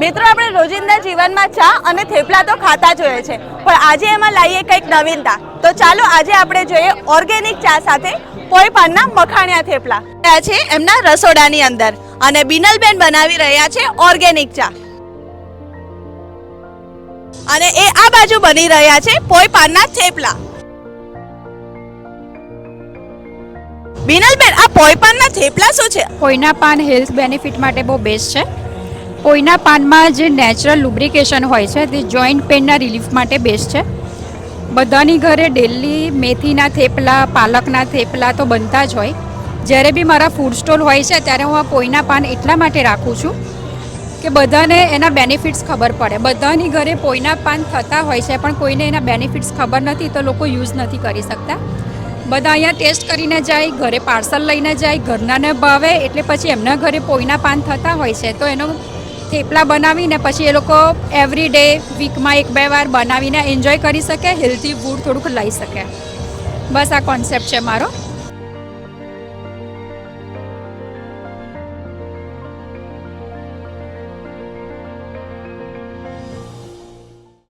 મિત્રો, આપણે રોજિંદા જીવનમાં ચા અને થેપલા તો ખાતા જ હોઈએ છે, પણ આજે એમાં લાવીએ કંઈક નવીનતા. તો ચાલો આજે આપણે જોઈએ ઓર્ગેનિક ચા સાથે પોઈ પાનના મખાણિયા થેપલા. છે એમના રસોડાની અંદર અને બિનલબેન બનાવી રહ્યા છે ઓર્ગેનિક ચા. અને એ આ બાજુ બની રહ્યા છે પોઈ પાનના થેપલા. બિનલબેન, આ પોઈ પાનના થેપલા શું છે? કોઈના પાન હેલ્થ બેનિફિટ માટે બહુ બેસ્ટ છે. કોઈના પાનમાં જે નેચરલ લુબ્રિકેશન હોય છે, તે જોઈન્ટ પેનના રિલીફ માટે બેસ્ટ છે. બધાની ઘરે ડેલી મેથીના થેપલા, પાલકના થેપલા તો બનતા જ હોય. જ્યારે બી મારા ફૂડ સ્ટોલ હોય છે, ત્યારે હું આ કોઈના પાન એટલા માટે રાખું છું કે બધાને એના બેનિફિટ્સ ખબર પડે. બધાની ઘરે પોઈના પાન થતા હોય છે, પણ કોઈને એના બેનિફિટ્સ ખબર નથી, તો લોકો યુઝ નથી કરી શકતા. બધા અહીંયા ટેસ્ટ કરીને જાય, ઘરે પાર્સલ લઈને જાય ઘરનાને ભાવે, એટલે પછી એમના ઘરે પોઈના પાન થતા હોય છે, તો એનો થેપલા બનાવીને પછી એ લોકો એવરી ડે વીકમાં એક બે વાર બનાવીને એન્જોય કરી શકે હેલ્ધી ફૂડ થોડુંક લઈ શકે. બસ આ કોન્સેપ્ટ છે મારો.